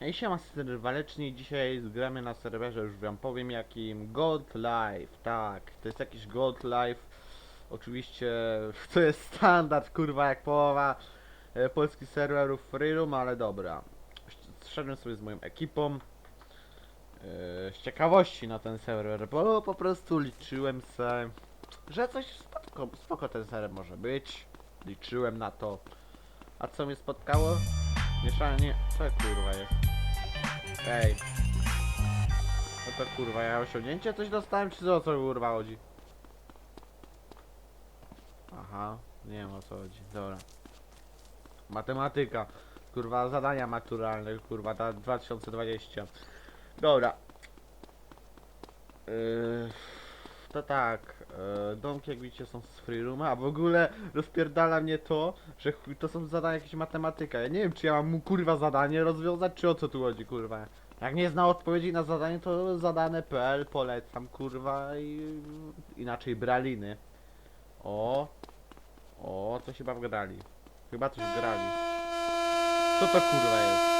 Hej, siema, Syster Waleczny. Dzisiaj zgramy na serwerze, już wam powiem jakim. God Life, tak. To jest jakiś God Life. Oczywiście to jest standard, kurwa, jak połowa e, polskich serwerów Free Room, ale dobra. Szedłem sobie z moją ekipą. E, z ciekawości na ten serwer, bo po prostu liczyłem se, że coś spoko, spoko ten serwer może być. Liczyłem na to. A co mnie spotkało? Mieszanie. Co kurwa jest? Ej. No to kurwa, ja osiągnięcie coś dostałem, czy o co kurwa chodzi? Aha, nie wiem o co chodzi, dobra. Matematyka, kurwa, zadania maturalne, kurwa, ta 2020. Dobra. Yy, to tak, yy, domki jak widzicie są z free rooma, a w ogóle rozpierdala mnie to, że to są zadania jakieś matematyka. Ja nie wiem czy ja mam mu kurwa zadanie rozwiązać, czy o co tu chodzi kurwa. Jak nie zna odpowiedzi na zadanie, to zadane.pl polecam kurwa i inaczej braliny. O, o, coś chyba wgrali. Chyba coś wgrali. Co to kurwa jest?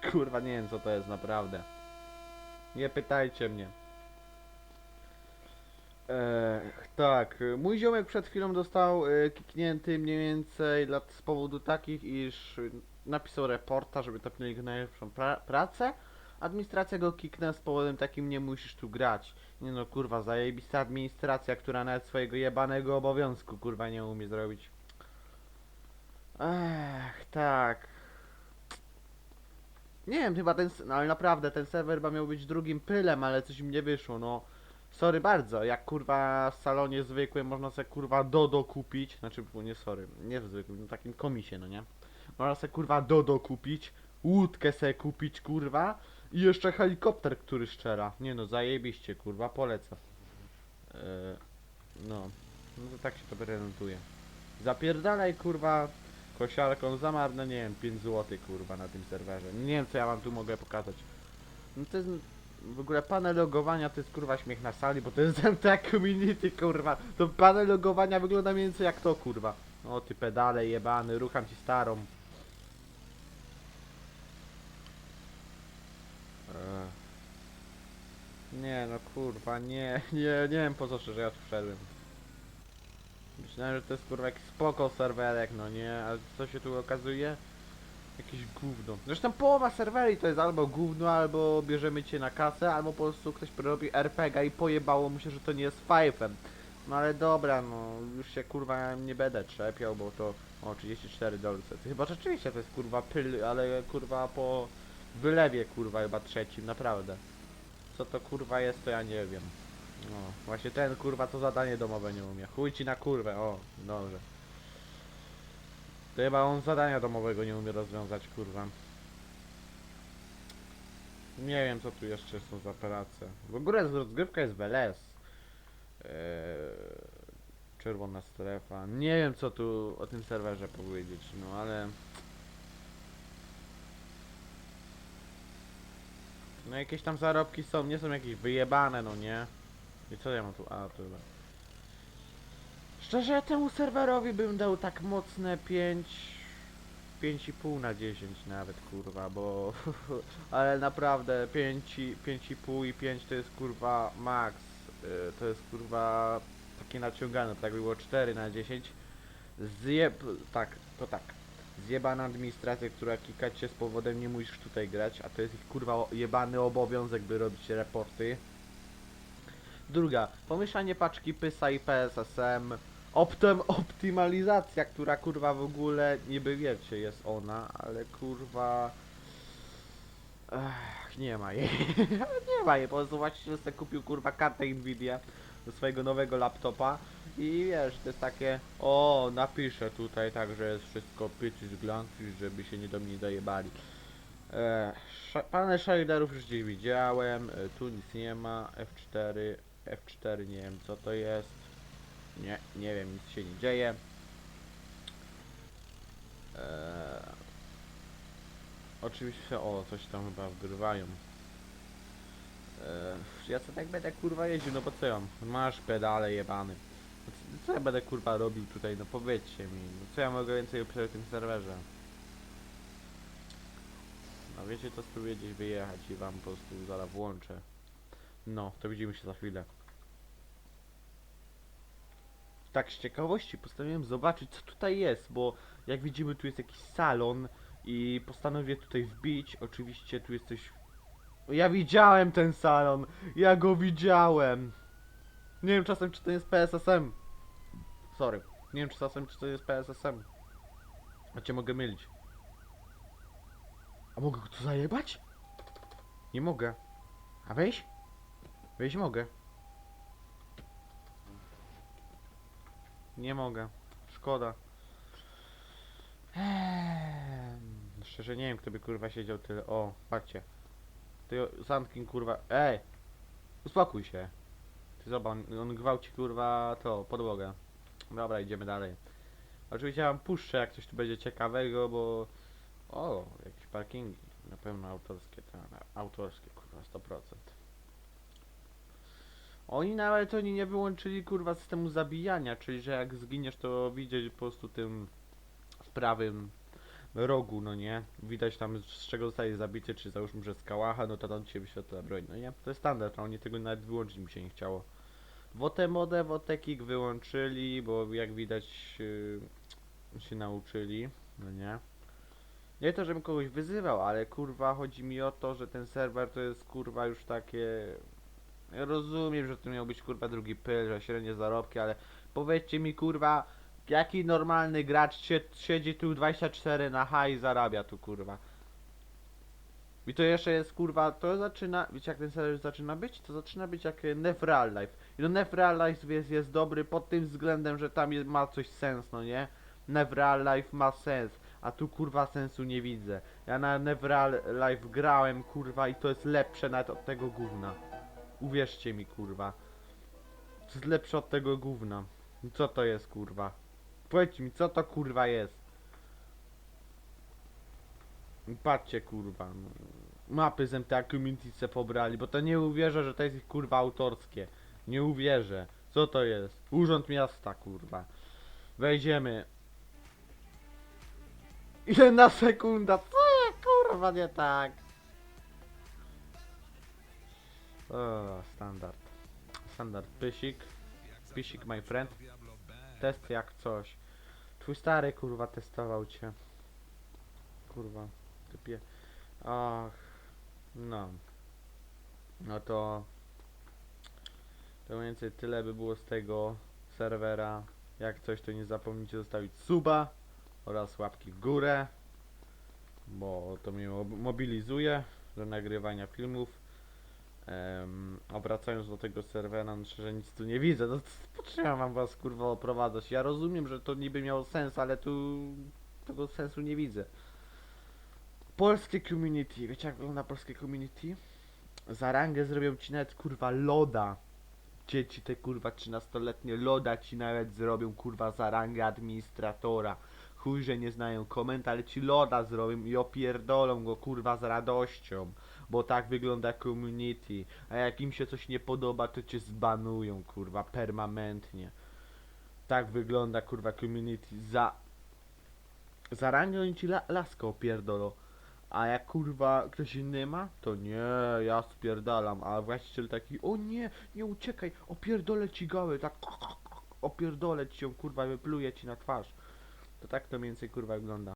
Kurwa, nie wiem co to jest naprawdę. Nie pytajcie mnie. Eee, tak, mój ziomek przed chwilą dostał y, kiknięty mniej więcej dla, z powodu takich, iż napisał reporta, żeby topnęli go na najlepszą pra pracę. Administracja go kiknęła z powodem takim, nie musisz tu grać. Nie no, kurwa, zajebista administracja, która nawet swojego jebanego obowiązku, kurwa, nie umie zrobić. Ech, tak. Nie wiem, chyba ten, no ale naprawdę, ten serwer miał być drugim pylem, ale coś im nie wyszło, no. Sorry bardzo, jak kurwa w salonie zwykłym można sobie kurwa Dodo kupić, znaczy, bo nie sorry, nie w zwykłym, no takim komisie, no nie? Można sobie kurwa Dodo kupić, łódkę sobie kupić kurwa i jeszcze helikopter, który szczera. Nie no, zajebiście kurwa, polecam. Eee, no, no to tak się to prezentuje. Zapierdalaj kurwa kosiarką za marne, nie wiem, 5 zł kurwa na tym serwerze. Nie wiem co ja wam tu mogę pokazać. No to jest w ogóle panel logowania to jest kurwa śmiech na sali, bo to jest MTK Community kurwa. To panel logowania wygląda mniej więcej jak to kurwa. O ty pedale jebany, rucham ci starą. Ech. Nie no kurwa, nie, nie, nie wiem po co że ja tu wszedłem. Myślałem, że to jest kurwa jakiś spoko serwerek, no nie, ale co się tu okazuje? Jakieś gówno. Zresztą połowa serweri to jest albo gówno, albo bierzemy cię na kasę, albo po prostu ktoś robi RPG i pojebało mu się, że to nie jest fajfem. No ale dobra, no już się kurwa nie będę czepiał, bo to o 34 dolce. Chyba rzeczywiście to jest kurwa pyl, ale kurwa po wylewie kurwa chyba trzecim, naprawdę. Co to kurwa jest, to ja nie wiem. No, właśnie ten kurwa to zadanie domowe nie umie. Chuj ci na kurwę, o, dobrze. To chyba on zadania domowego nie umie rozwiązać, kurwa. Nie wiem co tu jeszcze są za prace. W ogóle rozgrywka jest w LS. Eee, czerwona strefa. Nie wiem co tu o tym serwerze powiedzieć, no ale... No jakieś tam zarobki są, nie są jakieś wyjebane, no nie? I co ja mam tu? A, tyle. Szczerze, temu serwerowi bym dał tak mocne 5... 5,5 na 10 nawet, kurwa, bo... Ale naprawdę 5, i- 5,5 i 5 to jest kurwa max. Y, To jest kurwa takie naciągane, tak by było 4 na 10. Zjeb... tak, to tak. Zjebana administracja, która kika cię z powodem nie musisz tutaj grać, a to jest ich kurwa jebany obowiązek, by robić raporty. Druga, pomieszanie paczki PYSA i PSSM. Optem optymalizacja, która kurwa w ogóle niby wiecie jest ona, ale kurwa Ech, nie ma jej. nie ma jej, po prostu właśnie sobie kupił kurwa kartę Nvidia do swojego nowego laptopa i wiesz, to jest takie o, napiszę tutaj tak, że jest wszystko pyczy z glanki, żeby się nie do mnie dojebali. E, sz- panel shaderów już gdzieś widziałem, e, tu nic nie ma, F4, F4 nie wiem co to jest, nie, nie wiem, nic się nie dzieje. E, Oczywiście, o, coś tam chyba wgrywają. Eee, ja co tak będę kurwa jeździł, no bo co ja? Masz pedale jebany. No co, co ja będę kurwa robił tutaj, no powiedzcie mi. No co ja mogę więcej przy tym serwerze? No wiecie, to spróbuję gdzieś wyjechać i wam po prostu zaraz włączę. No, to widzimy się za chwilę. Tak z ciekawości postanowiłem zobaczyć co tutaj jest, bo jak widzimy tu jest jakiś salon i postanowię tutaj wbić. Oczywiście tu jest coś... Ja widziałem ten salon! Ja go widziałem! Nie wiem czasem czy to jest PSSM. Sorry. Nie wiem czasem czy to jest PSSM. A cię mogę mylić. A mogę go tu zajebać? Nie mogę. A wejść? Wejść mogę. Nie mogę. Szkoda. Eee, szczerze nie wiem kto by kurwa siedział tyle. O, patrzcie. Ty Sandkin kurwa. Ej! Uspokój się. Ty zobacz, on, on gwałci kurwa to, podłogę. Dobra, idziemy dalej. Oczywiście ja wam puszczę jak coś tu będzie ciekawego, bo... O, jakieś parkingi. Na pewno autorskie, tak, autorskie kurwa, 100%. Oni nawet oni nie wyłączyli kurwa systemu zabijania, czyli że jak zginiesz to widzieć po prostu tym w prawym rogu, no nie? Widać tam z czego zostaje zabity, czy załóżmy, że z kałacha, no to tam ci się wyświetla broń, no nie? To jest standard, a oni tego nawet wyłączyć mi się nie chciało. Wotę modę, wotekik wyłączyli, bo jak widać yy, się nauczyli, no nie? Nie to, żebym kogoś wyzywał, ale kurwa chodzi mi o to, że ten serwer to jest kurwa już takie... Ja rozumiem, że to miał być kurwa drugi pyl, że średnie zarobki, ale powiedzcie mi kurwa, jaki normalny gracz sie, siedzi tu 24 na H i zarabia tu kurwa. I to jeszcze jest kurwa, to zaczyna, wiecie jak ten serwer zaczyna być? To zaczyna być jak e, Nef Real Life. I to Nef Real Life jest, jest dobry pod tym względem, że tam jest, ma coś sens, no nie? Nef Real Life ma sens, a tu kurwa sensu nie widzę. Ja na Nef Real Life grałem kurwa i to jest lepsze nawet od tego gówna. Uwierzcie mi kurwa. To jest lepsze od tego gówna. Co to jest kurwa? Powiedzcie mi, co to kurwa jest? Patrzcie kurwa. no. Mapy z MTA Community se pobrali, bo to nie uwierzę, że to jest ich kurwa autorskie. Nie uwierzę. Co to jest? Urząd miasta kurwa. Wejdziemy. Ile na sekunda? Co kurwa nie tak? O, standard. Standard. Pysik. Pysik my friend. Test jak coś. Twój stary kurwa testował cię. Kurwa. Typie. Ach. No. No to. To mniej więcej tyle by było z tego serwera. Jak coś to nie zapomnijcie zostawić suba oraz łapki w górę. Bo to mnie mob- mobilizuje do nagrywania filmów. Wracając do tego serwera, no szczerze nic tu nie widzę. No po ja mam was kurwa oprowadzać? Ja rozumiem, że to niby miało sens, ale tu tego sensu nie widzę. Polskie community. Wiecie jak wygląda polskie community? Za rangę zrobią ci nawet kurwa loda. Dzieci te kurwa 13-letnie loda ci nawet zrobią kurwa za rangę administratora. Chuj, że nie znają komend, ale ci loda zrobią i opierdolą go kurwa z radością. Bo tak wygląda community. A jak im się coś nie podoba, to cię zbanują kurwa permanentnie. Tak wygląda kurwa community. Za... Za rangę oni ci la laskę. A jak kurwa ktoś inny ma, to nie, ja spierdalam, a właściciel taki, o nie, nie uciekaj, opierdolę ci gałę, tak opierdolę ci ją kurwa, wypluję ci na twarz. To tak to mniej więcej kurwa wygląda.